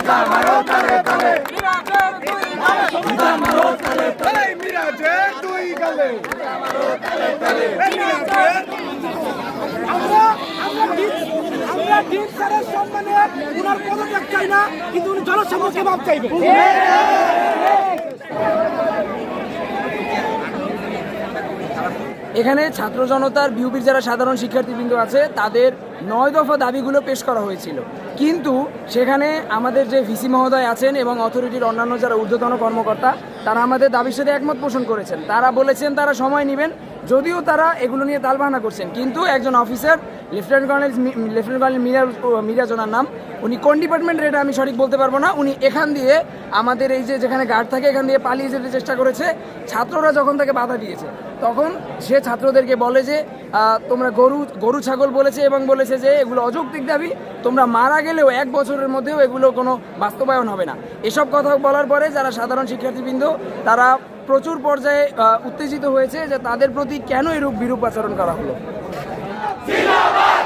দুই মারো তালে তালে গালে। আমরা আমরা স্যারের সম্মানে ওনার পদত্যাগ চাই না, কিন্তু উনি জনসম্মুখে ভাব চাইবেন এখানে ছাত্র জনতার বিউপির যারা সাধারণ শিক্ষার্থীবৃন্দ আছে, তাদের নয় দফা দাবিগুলো পেশ করা হয়েছিল। কিন্তু সেখানে আমাদের যে ভিসি মহোদয় আছেন এবং অথরিটির অন্যান্য যারা ঊর্ধ্বতন কর্মকর্তা, তারা আমাদের দাবির সাথে একমত পোষণ করেছেন। তারা বলেছেন তারা সময় নেবেন যদিও তারা এগুলো নিয়ে তালবাহানা করছেন, কিন্তু একজন officer lieutenant colonel lieutenant colonel Miraj Miraj ওনার নাম, উনি কোন ডিপার্টমেন্টের এটা আমি সঠিক বলতে পারব না, উনি এখান দিয়ে আমাদের এই যে যেখানে গার্ড থাকে, এখান দিয়ে পালিয়ে যেতে চেষ্টা করেছে। ছাত্ররা যখন তাকে বাধা দিয়েছে, তখন সে ছাত্রদেরকে বলে যে তোমরা গরু গরু ছাগল বলেছে এবং বলেছে যে, এগুলো অযৌক্তিক দাবি, তোমরা মারা গেলেও এক বছরের মধ্যেও এগুলো কোনো বাস্তবায়ন হবে না। এসব কথা বলার পরে যারা সাধারণ শিক্ষার্থীবৃন্দ, তারা প্রচুর পর্যায়ে উত্তেজিত হয়েছে যে তাদের প্রতি কেন এরূপ বিরূপ আচরণ করা হলো জিন্দাবাদ